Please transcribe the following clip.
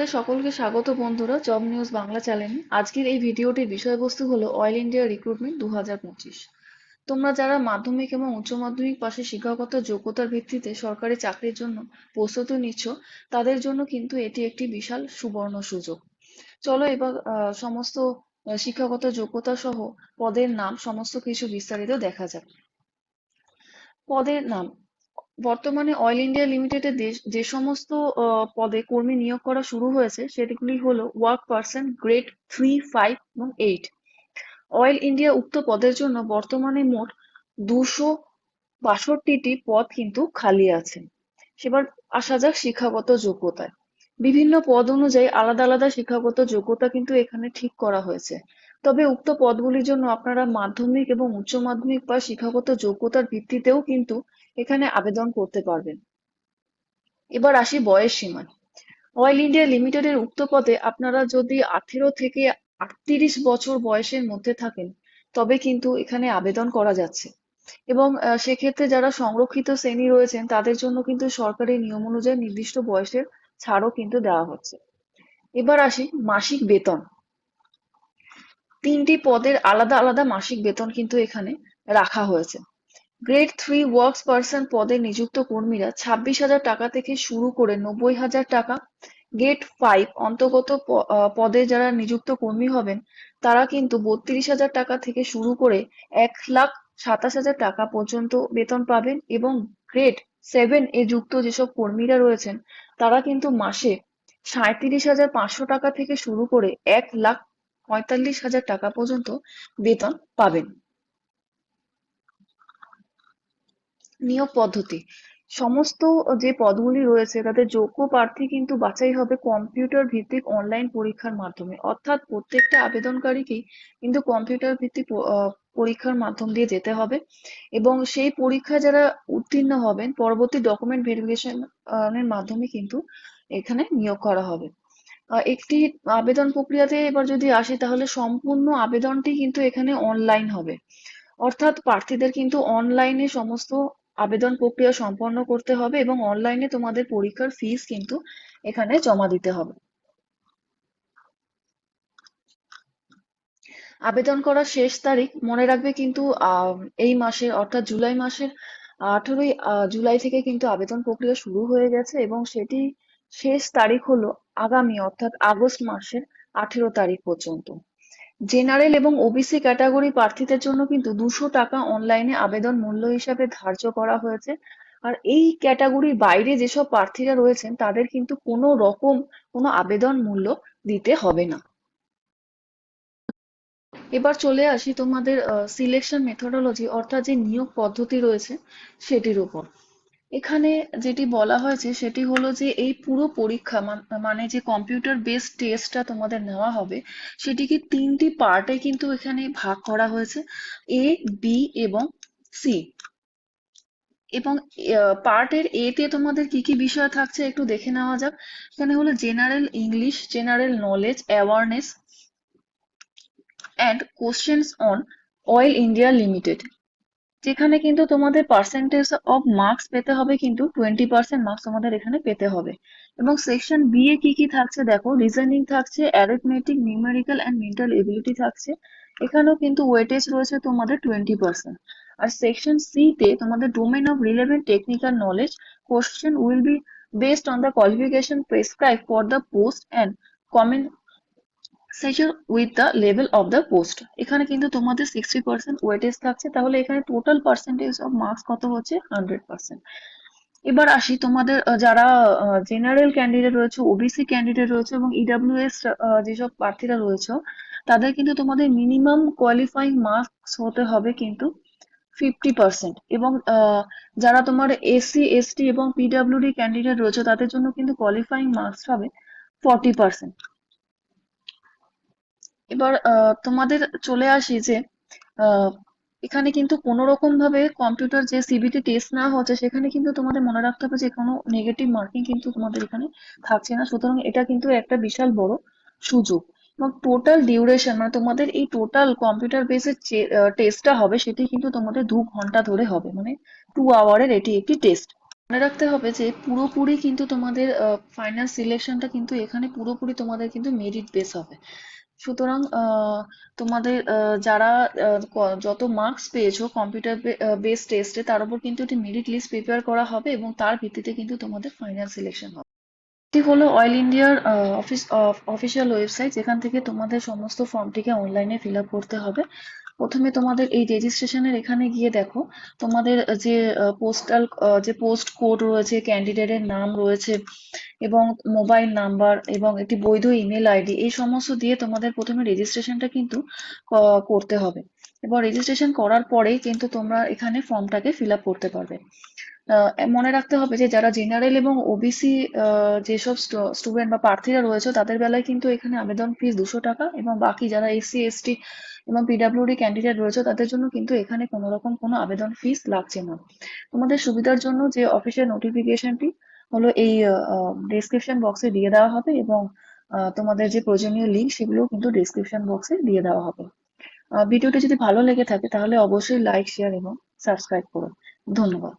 তোমাদের সকলকে স্বাগত বন্ধুরা, জব নিউজ বাংলা চ্যানেলে। আজকের এই ভিডিওটির বিষয়বস্তু হলো অয়েল ইন্ডিয়া রিক্রুটমেন্ট দু তোমরা যারা মাধ্যমিক এবং উচ্চ মাধ্যমিক পাশে শিক্ষাগত যোগ্যতার ভিত্তিতে সরকারি চাকরির জন্য প্রস্তুতি নিচ্ছ, তাদের জন্য কিন্তু এটি একটি বিশাল সুবর্ণ সুযোগ। চলো এবার সমস্ত শিক্ষাগত যোগ্যতা সহ পদের নাম, সমস্ত কিছু বিস্তারিত দেখা যাক। পদের নাম বর্তমানে অয়েল ইন্ডিয়া লিমিটেডের যে সমস্ত পদে কর্মী নিয়োগ করা শুরু হয়েছে, সেগুলি হলো work person grade three five এবং এইট অয়েল ইন্ডিয়া উক্ত পদের জন্য বর্তমানে মোট দুশো বাষট্টিটি পদ কিন্তু খালি আছে। সেবার আসা যাক শিক্ষাগত যোগ্যতায়। বিভিন্ন পদ অনুযায়ী আলাদা আলাদা শিক্ষাগত যোগ্যতা কিন্তু এখানে ঠিক করা হয়েছে। তবে উক্ত পদগুলির জন্য আপনারা মাধ্যমিক এবং উচ্চ মাধ্যমিক বা শিক্ষাগত যোগ্যতার ভিত্তিতেও কিন্তু এখানে আবেদন করতে পারবেন। এবার আসি বয়স সীমায়। অয়েল ইন্ডিয়া লিমিটেডের উক্ত পদে আপনারা যদি আঠেরো থেকে আটত্রিশ বছর বয়সের মধ্যে থাকেন, তবে কিন্তু এখানে আবেদন করা যাচ্ছে। এবং সেক্ষেত্রে যারা সংরক্ষিত শ্রেণি রয়েছেন, তাদের জন্য কিন্তু সরকারি নিয়ম অনুযায়ী নির্দিষ্ট বয়সের ছাড়ও কিন্তু দেওয়া হচ্ছে। এবার আসি মাসিক বেতন। তিনটি পদের আলাদা আলাদা মাসিক বেতন কিন্তু এখানে রাখা হয়েছে। গ্রেড থ্রি ওয়ার্কস পার্সন পদে নিযুক্ত কর্মীরা ছাব্বিশ হাজার টাকা থেকে শুরু করে নব্বই হাজার টাকা। গ্রেড ফাইভ অন্তর্গত পদে যারা নিযুক্ত কর্মী হবেন, তারা কিন্তু বত্রিশ হাজার টাকা থেকে শুরু করে এক লাখ সাতাশ হাজার টাকা পর্যন্ত বেতন পাবেন এবং গ্রেড সেভেন এ যুক্ত যেসব কর্মীরা রয়েছেন, তারা কিন্তু মাসে সাঁইত্রিশ হাজার পাঁচশো টাকা থেকে শুরু করে এক লাখ পঁয়তাল্লিশ হাজার টাকা পর্যন্ত বেতন পাবেন। নিয়োগ পদ্ধতি। সমস্ত যে পদগুলি রয়েছে তাদের যোগ্য প্রার্থী কিন্তু বাছাই হবে কম্পিউটার ভিত্তিক অনলাইন পরীক্ষার মাধ্যমে। অর্থাৎ প্রত্যেকটা আবেদনকারীকেই কিন্তু কম্পিউটার ভিত্তিক পরীক্ষার মাধ্যম দিয়ে যেতে হবে এবং সেই পরীক্ষা যারা উত্তীর্ণ হবেন, পরবর্তী ডকুমেন্ট ভেরিফিকেশন এর মাধ্যমে কিন্তু এখানে নিয়োগ করা হবে। একটি আবেদন প্রক্রিয়াতে এবার যদি আসি, তাহলে সম্পূর্ণ আবেদনটি কিন্তু এখানে অনলাইন হবে। অর্থাৎ প্রার্থীদের কিন্তু অনলাইনে সমস্ত আবেদন প্রক্রিয়া সম্পন্ন করতে হবে এবং অনলাইনে তোমাদের পরীক্ষার ফিস কিন্তু এখানে জমা দিতে হবে। আবেদন করার শেষ তারিখ মনে রাখবে কিন্তু এই মাসে, অর্থাৎ জুলাই মাসের আঠেরোই জুলাই থেকে কিন্তু আবেদন প্রক্রিয়া শুরু হয়ে গেছে এবং সেটি শেষ তারিখ হলো আগামী, অর্থাৎ আগস্ট মাসের আঠেরো তারিখ পর্যন্ত। জেনারেল এবং ওবিসি ক্যাটাগরি প্রার্থীদের জন্য কিন্তু দুশো টাকা অনলাইনে আবেদন মূল্য হিসাবে ধার্য করা হয়েছে। আর এই ক্যাটাগরির বাইরে যেসব প্রার্থীরা রয়েছেন, তাদের কিন্তু কোনো রকম কোনো আবেদন মূল্য দিতে হবে না। এবার চলে আসি তোমাদের সিলেকশন মেথোডোলজি অর্থাৎ যে নিয়োগ পদ্ধতি রয়েছে, সেটির উপর। এখানে যেটি বলা হয়েছে সেটি হলো যে এই পুরো পরীক্ষা মানে যে কম্পিউটার বেসড টেস্টটা তোমাদের নেওয়া হবে, সেটিকে তিনটি পার্টে কিন্তু এখানে ভাগ করা হয়েছে এ বি এবং সি এবং পার্টের এ তে তোমাদের কি কি বিষয় থাকছে একটু দেখে নেওয়া যাক। এখানে হলো general English general knowledge awareness and questions on oil India limited যেখানে কিন্তু তোমাদের পার্সেন্টেজ অফ মার্কস পেতে হবে কিন্তু টোয়েন্টি পার্সেন্ট মার্কস তোমাদের এখানে পেতে হবে। এবং সেকশন বি এ কি কি থাকছে দেখো রিজনিং থাকছে arithmetic numerical and mental ability থাকছে। এখানেও কিন্তু ওয়েটেজ রয়েছে তোমাদের টোয়েন্টি পার্সেন্ট আর সেকশন সি তে তোমাদের domain of relevant technical knowledge question will be based on the qualification prescribe for the post and comment session with the level of the post এখানে কিন্তু তোমাদের সিক্সটি পার্সেন্ট ওয়েটেজ থাকছে, তাহলে এখানে total percentage of marks কত হচ্ছে? Hundred percent এবার আসি তোমাদের যারা জেনারেল ক্যান্ডিডেট রয়েছে ওবিসি ক্যান্ডিডেট রয়েছে এবং ইডাব্লিউএস যেসব প্রার্থীরা রয়েছে, তাদের কিন্তু তোমাদের মিনিমাম কোয়ালিফাইং মার্কস হতে হবে কিন্তু ফিফটি পার্সেন্ট এবং যারা তোমার এসসি এসটি এবং পিডাব্লিউডি ক্যান্ডিডেট রয়েছে, তাদের জন্য কিন্তু কোয়ালিফাইং মার্কস হবে ফর্টি পার্সেন্ট এবার তোমাদের চলে আসি যে এখানে কিন্তু কোনো রকম ভাবে কম্পিউটার যে সিবিটি টেস্ট না হচ্ছে সেখানে কিন্তু তোমাদের মনে রাখতে হবে যে, কোনো নেগেটিভ মার্কিং কিন্তু তোমাদের এখানে থাকছে না। সুতরাং এটা কিন্তু একটা বিশাল বড় সুযোগ। এবং টোটাল ডিউরেশন মানে তোমাদের এই টোটাল কম্পিউটার বেসের টেস্টটা হবে, সেটি কিন্তু তোমাদের দু ঘণ্টা ধরে হবে। মানে টু আওয়ারের এটি একটি টেস্ট মনে রাখতে হবে যে, পুরোপুরি কিন্তু তোমাদের ফাইনাল সিলেকশনটা কিন্তু এখানে পুরোপুরি তোমাদের কিন্তু মেরিট বেস হবে। সুতরাং তোমাদের যারা যত মার্কস পেয়েছ কম্পিউটার বেস টেস্টে তার উপর কিন্তু একটি মেরিট লিস্ট প্রিপেয়ার করা হবে এবং তার ভিত্তিতে কিন্তু তোমাদের ফাইনাল সিলেকশন হবে। এটি হলো অয়েল ইন্ডিয়ার অফিস অফিসিয়াল ওয়েবসাইট যেখান থেকে তোমাদের সমস্ত ফর্মটিকে অনলাইনে ফিল আপ করতে হবে। প্রথমে তোমাদের এই রেজিস্ট্রেশনের এখানে গিয়ে দেখো, তোমাদের যে পোস্টাল যে পোস্ট কোড রয়েছে ক্যান্ডিডেটের নাম রয়েছে এবং মোবাইল নাম্বার এবং একটি বৈধ ইমেল আইডি এই সমস্ত দিয়ে তোমাদের প্রথমে রেজিস্ট্রেশনটা কিন্তু করতে হবে। এবং রেজিস্ট্রেশন করার পরেই কিন্তু তোমরা এখানে ফর্মটাকে ফিল আপ করতে পারবে। মনে রাখতে হবে যে, যারা জেনারেল এবং ওবিসি যেসব স্টুডেন্ট বা প্রার্থীরা রয়েছে, তাদের বেলায় কিন্তু এখানে আবেদন ফিস দুশো টাকা এবং বাকি যারা এসসি এসটি এবং পিডাব্লিউডি ক্যান্ডিডেট রয়েছে, তাদের জন্য কিন্তু এখানে কোনো রকম কোনো আবেদন ফিস লাগছে না। তোমাদের সুবিধার জন্য যে অফিসিয়াল নোটিফিকেশনটি হলো এই ডেসক্রিপশন বক্সে দিয়ে দেওয়া হবে এবং তোমাদের যে প্রয়োজনীয় লিঙ্ক সেগুলো কিন্তু ডেসক্রিপশন বক্সে দিয়ে দেওয়া হবে। ভিডিওটি যদি ভালো লেগে থাকে তাহলে অবশ্যই লাইক শেয়ার এবং সাবস্ক্রাইব করো। ধন্যবাদ।